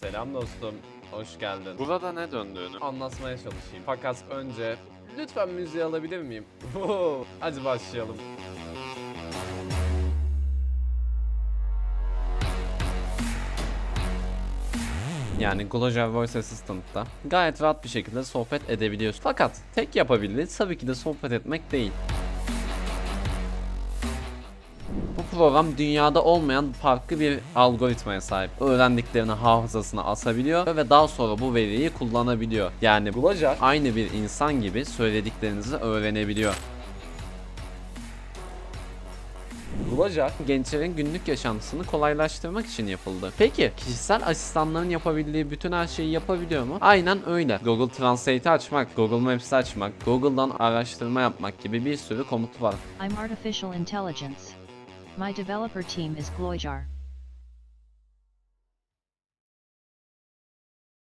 Selam dostum, hoş geldin. Burada ne döndüğünü. Anlatmaya çalışayım. Fakat önce lütfen müziği alabilir miyim? Hadi başlayalım. Yani Global Voice Assistant'ta gayet rahat bir şekilde sohbet edebiliyorsun. Fakat tek yapabildiği tabii ki de sohbet etmek değil. Program dünyada olmayan farklı bir algoritmaya sahip. Öğrendiklerini hafızasına asabiliyor ve daha sonra bu veriyi kullanabiliyor. Yani Global aynı bir insan gibi söylediklerinizi öğrenebiliyor. Global gençlerin günlük yaşantısını kolaylaştırmak için yapıldı. Peki kişisel asistanların yapabildiği bütün her şeyi yapabiliyor mu? Aynen öyle. Google Translate'i açmak, Google Maps'i açmak, Google'dan araştırma yapmak gibi bir sürü komutu var. I'm artificial intelligence. My developer team is Gloijar.